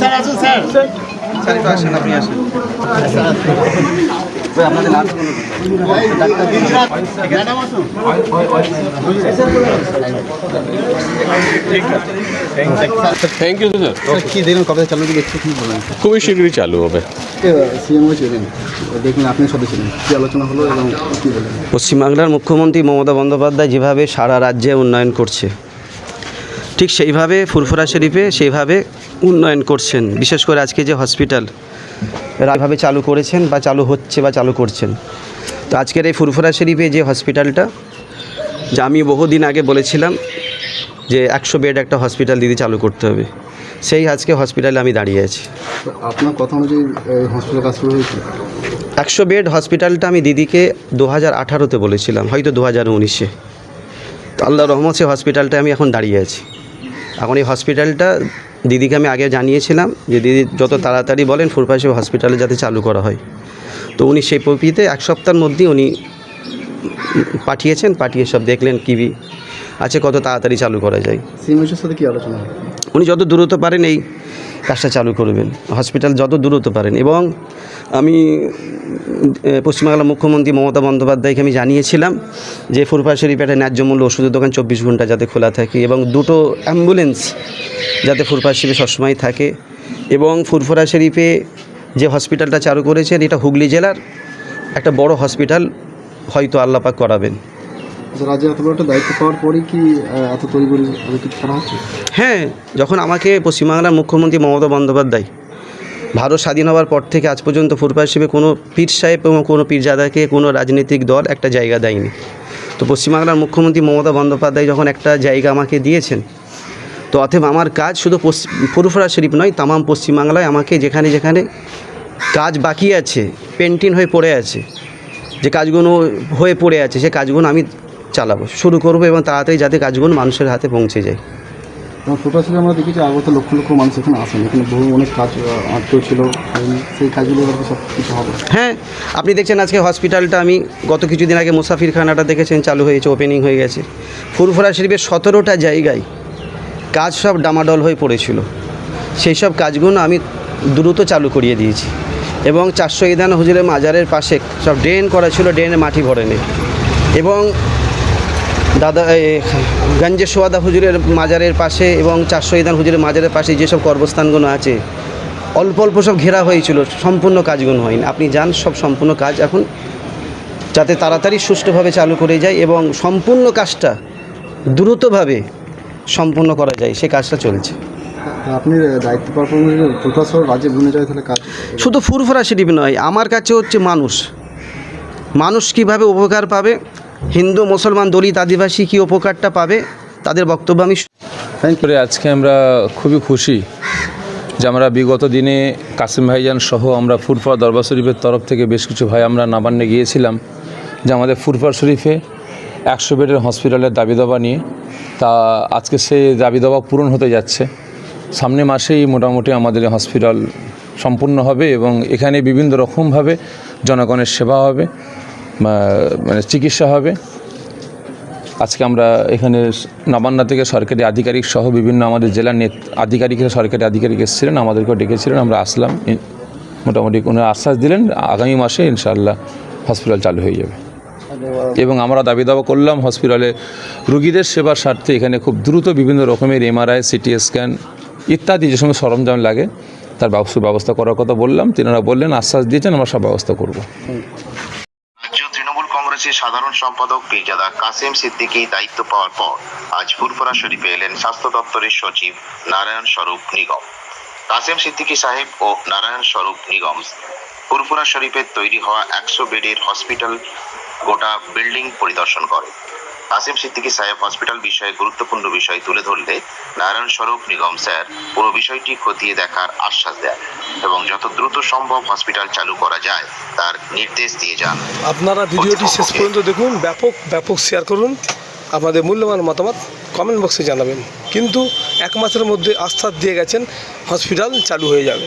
Sir আসুন sir. Sir একটু আসেন আপনি আসেন। ভাই, আপনাদের নার্স ম্যাডাম আসুন। থ্যাংক ইউ স্যার কি দেখুন কবে চালু দিকে কি বলেন খুবই শীঘ্রই চালু হবে। দেখুন আপনি সাথে কি আলোচনা হলো এবং কি বলেন পশ্চিমবাংলার মুখ্যমন্ত্রী মমতা বন্দ্যোপাধ্যায় যেভাবে সারা রাজ্যে উন্নয়ন করছে ঠিক সেইভাবে ফুরফুরা শরীফে সেইভাবে উন্নয়ন করছেন। বিশেষ করে আজকে যে হসপিটাল এভাবে চালু করেছেন বা চালু হচ্ছে বা চালু করছেন। তো আজকের এই ফুরফুরা শরীফে যে হসপিটালটা যা আমি বহুদিন আগে বলেছিলাম যে একশো বেড একটা হসপিটাল দিদি চালু করতে হবে। সেই আজকে হসপিটালে আমি দাঁড়িয়ে আছি। আপনার কথা অনুযায়ী হসপিটাল কাজ শুরু হয়েছে? একশো বেড হসপিটালটা আমি দিদিকে দু হাজার আঠারোতে বলেছিলাম হয়তো দু হাজার উনিশে। তো আল্লাহ রহমত সে হসপিটালটা আমি এখন দাঁড়িয়ে আছি। এখন এই হসপিটালটা দিদিকে আমি আগে জানিয়েছিলাম যে দিদি যত তাড়াতাড়ি বলেন ফুরফাশে হসপিটালে যাতে চালু করা হয়। তো উনি সেই পপিতে এক সপ্তাহের মধ্যেই উনি পাঠিয়েছেন পাঠিয়ে সব দেখলেন কিবি আছে কত তাড়াতাড়ি চালু করা যায়। সিএমএসের সাথে কি আলোচনা উনি যত দ্রুত পারেন এই কাজটা চালু করবেন। হসপিটাল যত দ্রুত পারেন। এবং আমি পশ্চিমবাংলার মুখ্যমন্ত্রী মমতা বন্দ্যোপাধ্যায়কে আমি জানিয়েছিলাম যে ফুরফা শরীফ একটা ন্যায্য মূল্য ওষুধের দোকান চব্বিশ ঘণ্টা যাতে খোলা থাকে এবং দুটো অ্যাম্বুলেন্স যাতে ফুরফা শরীফে সবসময় থাকে এবং ফুরফুরা শরীফে যে হসপিটালটা চালু করেছেন, এটা হুগলি জেলার একটা বড় হসপিটাল হয়তো আল্লাপাক করাবেন। দায়িত্ব কি হ্যাঁ যখন আমাকে পশ্চিমবাংলার মুখ্যমন্ত্রী মমতা বন্দ্যোপাধ্যায় ভারত স্বাধীন হওয়ার পর থেকে আজ পর্যন্ত ফুরফা হিসেবে কোনো পীর সাহেব এবং কোনো পীরজাদাকে কোনো রাজনৈতিক দল একটা জায়গা দেয়নি। তো পশ্চিমবাংলার মুখ্যমন্ত্রী মমতা বন্দ্যোপাধ্যায় যখন একটা জায়গা আমাকে দিয়েছেন, তো অতএব আমার কাজ শুধু পশ্চিম ফুরফুরা শরীফ নয়, তামাম পশ্চিমবাংলায় আমাকে যেখানে যেখানে কাজ বাকি আছে, পেন্টিং হয়ে পড়ে আছে, যে কাজগুলো হয়ে পড়ে আছে, সে কাজগুলো আমি চালাবো। শুরু করব এবং তাড়াতাড়ি যাতে কাজগুলো মানুষের হাতে পৌঁছে যায়। এবং ফুটবল আমরা দেখেছি আগত লক্ষ লক্ষ মানুষ এখানে আসেন। এখানে বহু অনেক কাজ আহ, আটকেও ছিল। সেই- কাজগুলো সব কিছু হবে। হ্যাঁ আপনি দেখছেন আজকে হসপিটালটা। আমি গত কিছুদিন আগে মুসাফিরখানাটা দেখেছেন চালু হয়েছে ওপেনিং হয়ে গেছে। ফুরফুরা শরীফের সতেরোটা জায়গায় কাজ সব ডামাডল হয়ে পড়েছিল। সেই সব কাজগুলো আমি দ্রুত চালু করিয়ে দিয়েছি। এবং চারশো ইদান হুজুরের মাজারের পাশে সব ড্রেন করা ছিল ড্রেনে মাটি ভরে নেই এবং দাদা গঞ্জে সোয়াদা হুজুরের মাজারের পাশে এবং চারশো ইদান হুজুরের মাজারের পাশে যেসব কর্মস্থানগুলো আছে অল্প অল্প সব ঘেরা হয়েছিল সম্পূর্ণ কাজগুলো হয়নি। আপনি যান সব সম্পূর্ণ কাজ এখন যাতে তাড়াতাড়ি সুষ্ঠুভাবে চালু করে যায় এবং সম্পূর্ণ কাজটা দ্রুতভাবে সম্পূর্ণ করা যায় সে কাজটা চলছে। আপনি দায়িত্ব রাজ্যে যায় তাহলে কাজ শুধু ফুরফুরা শরীফ নয় আমার কাছে হচ্ছে মানুষ। মানুষ কীভাবে উপকার পাবে হিন্দু, মুসলমান দলিত আদিবাসী কী উপকারটা পাবে? তাদের বক্তব্য আমি আজকে আমরা খুবই খুশি যে আমরা বিগত দিনে কাসিম ভাইজান সহ আমরা ফুরফা দরবার শরীফের তরফ থেকে বেশ কিছু ভাই আমরা নাবান্নে গিয়েছিলাম যে আমাদের ফুরফা শরীফে একশো বেডের হসপিটালের দাবি দাবা নিয়ে। তা আজকে সেই দাবি দাবা পূরণ হতে যাচ্ছে। সামনে মাসেই মোটামুটি আমাদের হসপিটাল সম্পূর্ণ হবে এবং এখানে বিভিন্ন রকমভাবে জনগণের সেবা হবে। মানে চিকিৎসা হবে। আজকে আমরা এখানে নবান্না থেকে সরকারি আধিকারিক সহ বিভিন্ন আমাদের জেলার নেত আধিকারিকরা, সরকারি আধিকারিক এসেছিলেন, আমাদেরকেও ডেকেছিলেন, আমরা আসলাম। মোটামুটি কোনো আশ্বাস দিলেন, আগামী মাসে ইনশাআল্লাহ হসপিটাল চালু হয়ে যাবে। এবং আমরা দাবি দাবা করলাম, হসপিটালে রুগীদের সেবার স্বার্থে এখানে খুব দ্রুত বিভিন্ন রকমের এমআরআই, সিটি স্ক্যান ইত্যাদি যে সমস্ত সরঞ্জাম লাগে, তার ব্যবস্থা করার কথা বললাম। তিনারা বললেন, আশ্বাস দিয়েছেন, আমরা সব ব্যবস্থা করব। কংগ্রেসের সাধারণ সম্পাদক পিরজাদা কাসেম সিদ্দিকী দায়িত্ব পাওয়ার পর আজ ফুরফুরা শরীফে এলেন স্বাস্থ্য দপ্তরের সচিব নারায়ণ স্বরূপ নিগম। কাসেম সিদ্দিকী সাহেব ও নারায়ণ স্বরূপ নিগম ফুরফুরা শরীফের তৈরি হওয়া একশো বেডের হসপিটাল গোটা বিল্ডিং পরিদর্শন করে। কাসেম সিদ্দিকী সাহেব হসপিটাল বিষয়ে গুরুত্বপূর্ণ বিষয় তুলে ধরলে নারায়ণ স্বরূপ নিগম স্যার পুরো বিষয়টি খতিয়ে দেখার আশ্বাস দেন এবং যত দ্রুত সম্ভব হসপিটাল চালু করা যায় তার নির্দেশ দিয়ে যান। আপনারা ভিডিওটি শেষ পর্যন্ত দেখুন ব্যাপক ব্যাপক শেয়ার করুন আপনাদের মূল্যবান মতামত কমেন্ট বক্সে জানাবেন। কিন্তু এক মাসের মধ্যে আশ্বাস দিয়ে গেছেন হসপিটাল চালু হয়ে যাবে।